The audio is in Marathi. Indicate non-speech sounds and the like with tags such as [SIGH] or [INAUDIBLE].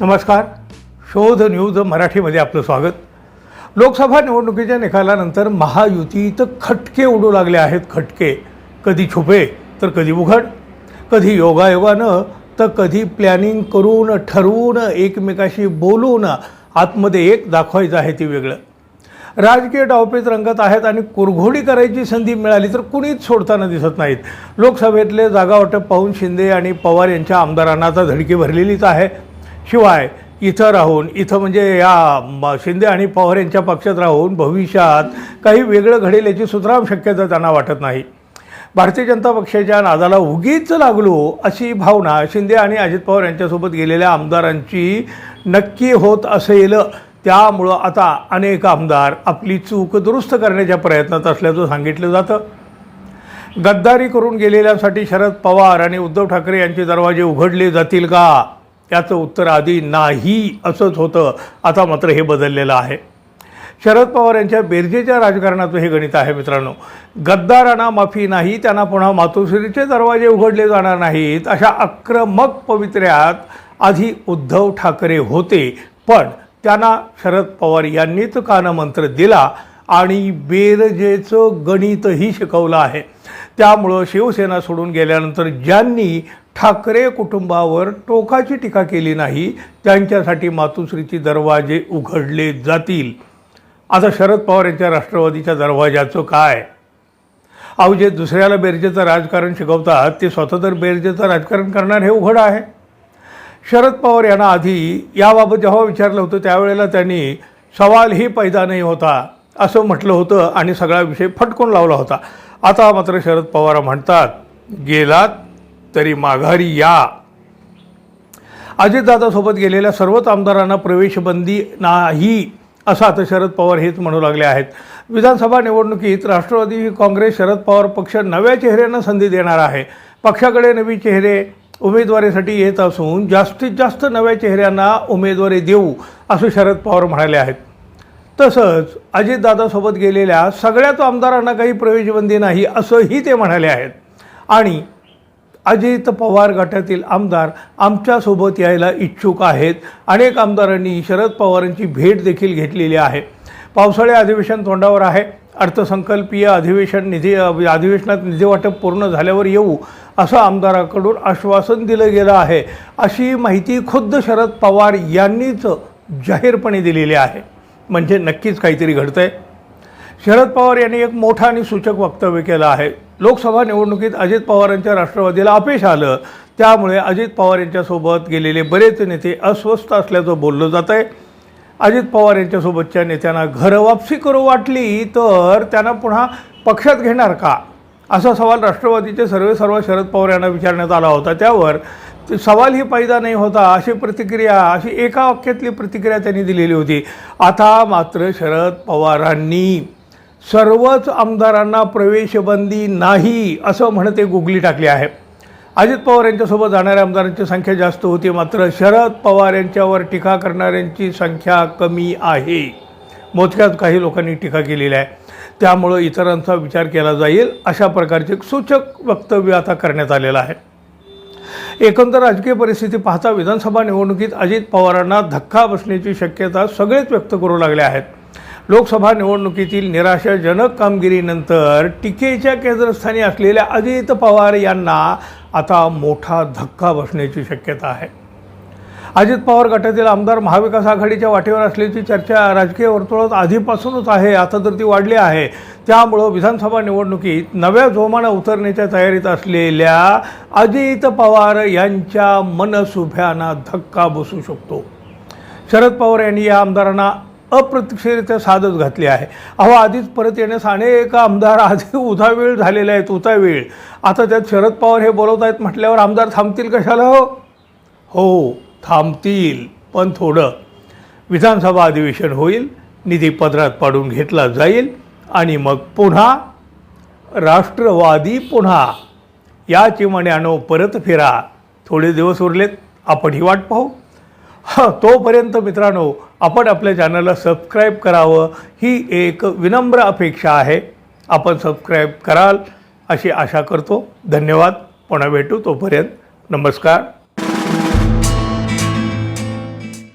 नमस्कार. शोध न्यूज मराठीमध्ये आपलं स्वागत. लोकसभा निवडणुकीच्या निकालानंतर महायुतीत खटके उडू लागले आहेत खटके. कधी छुपे तर कधी उघड. कधी योगायोगानं तर कधी प्लॅनिंग करून ठरवून एकमेकाशी बोलून आतमध्ये एक दाखवायचं आहे ती वेगळं. राजकीय डावपेच रंगत आहेत आणि कुरघोडी करायची संधी मिळाली तर कुणीच सोडताना दिसत नाहीत. लोकसभेतले जागावाटप पाहून शिंदे आणि पवार यांच्या आमदारांना आता धडकी भरलेलीच आहे. शिवाय इथं राहून इथं म्हणजे या शिंदे आणि पवार यांच्या पक्षात राहून भविष्यात काही वेगळं घडेल याची सुतराम शक्यता त्यांना वाटत नाही. भारतीय जनता पक्षाच्या नादाला उगीच लागलो अशी भावना शिंदे आणि अजित पवार यांच्यासोबत गेलेल्या आमदारांची नक्की होत असेल. त्यामुळं आता अनेक आमदार आपली चूक दुरुस्त करण्याच्या प्रयत्नात असल्याचं सांगितलं जातं. गद्दारी करून गेलेल्यासाठी शरद पवार आणि उद्धव ठाकरे यांचे दरवाजे उघडले जातील का? याचं उत्तर आधी नाही असंच होतं. आता मात्र हे बदललेलं आहे. शरद पवार यांच्या बेरजेच्या राजकारणाचं हे गणित आहे मित्रांनो. गद्दारांना माफी नाही त्यांना पुन्हा मातोश्रीचे दरवाजे उघडले जाणार नाहीत अशा आक्रमक पवित्र्यात आधी उद्धव ठाकरे होते. पण त्यांना शरद पवार यांनीच कानमंत्र दिला आणि बेरजेचं गणितही शिकवलं आहे. त्यामुळं शिवसेना सोडून गेल्यानंतर ज्यांनी ठाकरे कुटुंबावर टोकाची टीका केली नाही त्यांच्यासाठी मातुश्रीची दरवाजे उघडले जातील. आता शरद पवार यांच्या राष्ट्रवादीच्या दरवाजाचं काय? अहो जे दुसऱ्याला बेरजेचं राजकारण शिकवतात ते स्वतः तर बेरजेचं राजकारण करणार हे उघड आहे. शरद पवार यांना आधी याबाबत जेव्हा विचारलं होतं त्यावेळेला त्यांनी सवालही पैदा नाही होता असं म्हटलं होतं आणि सगळा विषय फटकून लावला होता. आता मात्र शरद पवार म्हणतात गेलात तरी माघारी या. अजितदादासोबत गेलेल्या सर्वच आमदारांना प्रवेशबंदी नाही असं आता शरद पवार हेच म्हणू लागले आहेत. विधानसभा निवडणुकीत राष्ट्रवादी काँग्रेस शरद पवार पक्ष नव्या चेहऱ्यांना संधी देणार आहे. पक्षाकडे नवी चेहरे उमेदवारीसाठी येत असून जास्तीत जास्त नव्या चेहऱ्यांना उमेदवारी देऊ असं शरद पवार म्हणाले आहेत. तसंच अजितदादासोबत गेलेल्या सगळ्याच आमदारांना काही प्रवेशबंदी नाही असंही ते म्हणाले आहेत. आणि अजित पवार गटातील आमदार आमच्यासोबत यायला इच्छुक आहेत. अनेक आमदारांनी शरद पवारांची भेट देखील घेतलेली आहे. पावसाळी अधिवेशन तोंडावर आहे. अर्थसंकल्पीय अधिवेशन निधी अधिवेशनात निधी वाटप पूर्ण झाल्यावर येऊ असं आमदाराकडून आश्वासन दिलं गेलं आहे. अशी माहिती खुद्द शरद पवार यांनीच जाहीरपणे दिलेली आहे. म्हणजे नक्कीच काहीतरी घडतंय. शरद पवार यांनी एक मोठं आणि सूचक वक्तव्य केलं आहे. लोकसभा निवडणुकीत अजित पवारांच्या राष्ट्रवादीला अपयश आलं. त्यामुळे अजित पवार यांच्यासोबत गेलेले बरेच नेते अस्वस्थ असल्याचं बोललं जात आहे. अजित पवार यांच्यासोबतच्या नेत्यांना घरवापसी करू वाटली तर त्यांना पुन्हा पक्षात घेणार का? असा सवाल राष्ट्रवादीचे सर्वे सर्व शरद पवार यांना विचारण्यात आला होता. त्यावर ते सवाल ही पैदा नाही होता अशी प्रतिक्रिया अशी एका वाक्यातली प्रतिक्रिया त्यांनी दिलेली होती. आता मात्र शरद पवारांनी सर्वच आमदारांना प्रवेशबंदी नाही असं म्हणत गुगली टाकली आहे. अजित पवार यांच्यासोबत जाणाऱ्या आमदारांची संख्या जास्त होती मात्र शरद पवार यांच्यावर टीका करणाऱ्यांची संख्या कमी आहे. मोजक्यात काही लोकांनी टीका केलेली आहे. त्यामुळं इतरांचा विचार केला जाईल अशा प्रकारचे सूचक वक्तव्य आता करण्यात आलेलं आहे. एकंदर राजकीय परिस्थिती पाहता विधानसभा निवडणुकीत अजित पवारांना धक्का बसण्याची शक्यता सगळेच व्यक्त करू लागले आहेत. लोकसभा निवडणुकीतील निराशाजनक कामगिरीनंतर टीकेच्या केंद्रस्थानी असलेल्या अजित पवार यांना आता मोठा धक्का बसण्याची शक्यता आहे. अजित पवार गटातील आमदार महाविकास आघाडीच्या वाटेवर असल्याची चर्चा राजकीय वर्तुळात आधीपासूनच आहे आता तर ती वाढली आहे. त्यामुळं विधानसभा निवडणुकीत नव्या जोमानं उतरण्याच्या तयारीत असलेल्या अजित पवार यांच्या मनसुभ्यांना धक्का बसू शकतो. शरद पवार यांनी या आमदारांना अप्रत्यक्षरित्या साधच घातली आहे. अहो आधीच परत येण्यास अनेक आमदार आधी [LAUGHS] उधावेळ झालेले आहेत उतावेळ आता त्यात शरद पवार हे बोलवत आहेत म्हटल्यावर आमदार थांबतील कशाला? हो हो थांबतील पण थोडं. विधानसभा अधिवेशन होईल निधी पदरात पाडून घेतला जाईल आणि मग पुन्हा राष्ट्रवादी पुन्हा. या चिमण्यानो परत फिरा. थोडे दिवस उरलेत आपण ही वाट पाहू. हां तोपर्यंत मित्रांनो आपण आपल्या चॅनलला सबस्क्राईब करावं ही एक विनम्र अपेक्षा आहे. आपण सबस्क्राईब कराल अशी आशा करतो. धन्यवाद. पुन्हा भेटू तोपर्यंत. नमस्कार.